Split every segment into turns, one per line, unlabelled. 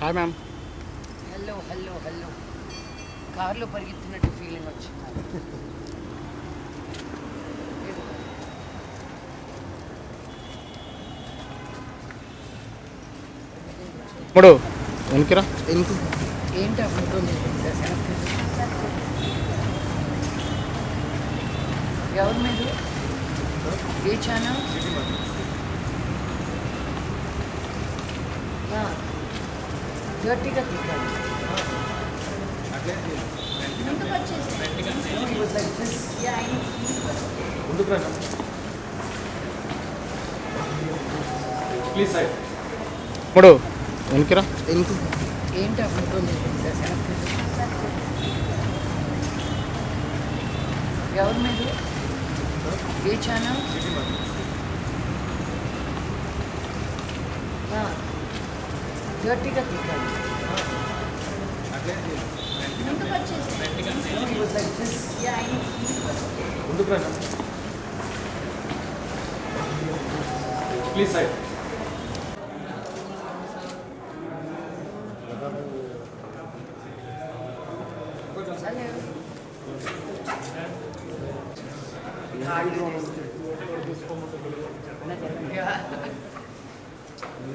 Hi ma'am
hello hello hello కారులో పరిగెత్తినట్టు feeling వచ్చింది
ఇప్పుడు వెనక్కిరా.
ఎందుకు
ఏంటి ఆ ఫోటో ఎవరి మీద ఏ ఛానల్? గట్టిగా know.
ముందుకు రా ప్లీజ్ సైడ్ ఇప్పుడు వెనక్కిరా
ఎందుకు
ఏంటి ఎవరి మీద ఏ ఛానల్? గట్టిగా తిక్కాలి It was like this. Yeah, I know.
ముందుకు రా please side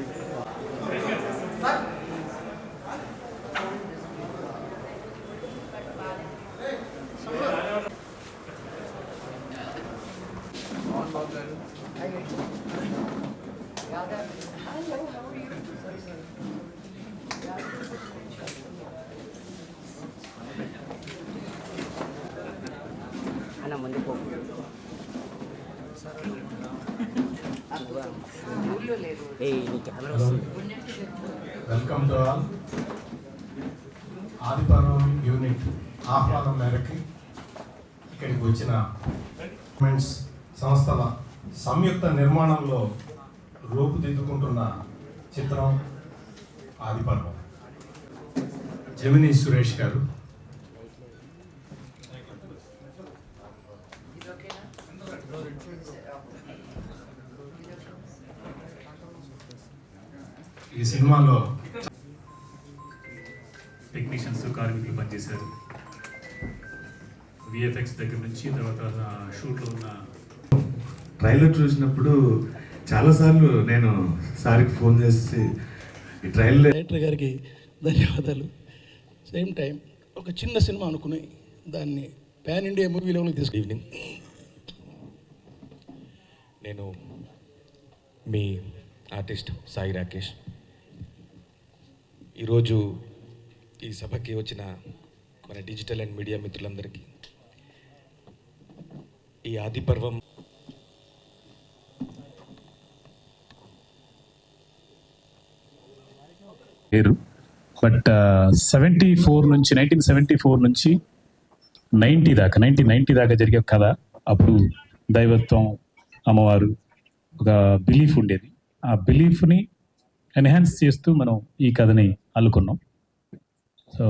Hello, How are you? అన్న ముందు పో
welcome to all. Adiparvam unit ఆహ్వానం మేరకు ఇక్కడికి వచ్చిన సంస్థల సంయుక్త నిర్మాణంలో రూపుదిద్దుకుంటున్న చిత్రం ఆదిపర్వం. జమిని సురేష్ గారు. ఈ సినిమాలో
టెక్నీషియన్స్ కార్మికులు పనిచేశారు. విఎఫ్ఎక్స్ దగ్గర నుంచి తర్వాత షూట్లో ఉన్న
ట్రైలర్ చూసినప్పుడు చాలాసార్లు నేను సార్కి ఫోన్ చేసి ఈ ట్రైలర్
డైరెక్టర్ గారికి ధన్యవాదాలు. సేమ్ టైం ఒక చిన్న సినిమా అనుకుని దాన్ని పాన్ ఇండియా మూవీ లెవెల్కి తీసుకు ఈవినింగ్
నేను మీ ఆర్టిస్ట్ సాయి రాకేష్. ఈరోజు ఈ సభకి వచ్చిన మన డిజిటల్ అండ్ మీడియా మిత్రులందరికీ ఈ ఆది పర్వం
పేరు. బట్ సెవెంటీ ఫోర్ నుంచి నైన్టీన్ సెవెంటీ ఫోర్ నుంచి నైంటీ దాకా నైన్టీన్ నైన్టీ దాకా జరిగే కథ. అప్పుడు దైవత్వం అమ్మవారు ఒక బిలీఫ్ ఉండేది. ఆ బిలీఫ్ని ఎన్హాన్స్ చేస్తూ మనం ఈ కథని అల్లుకున్నాం. సో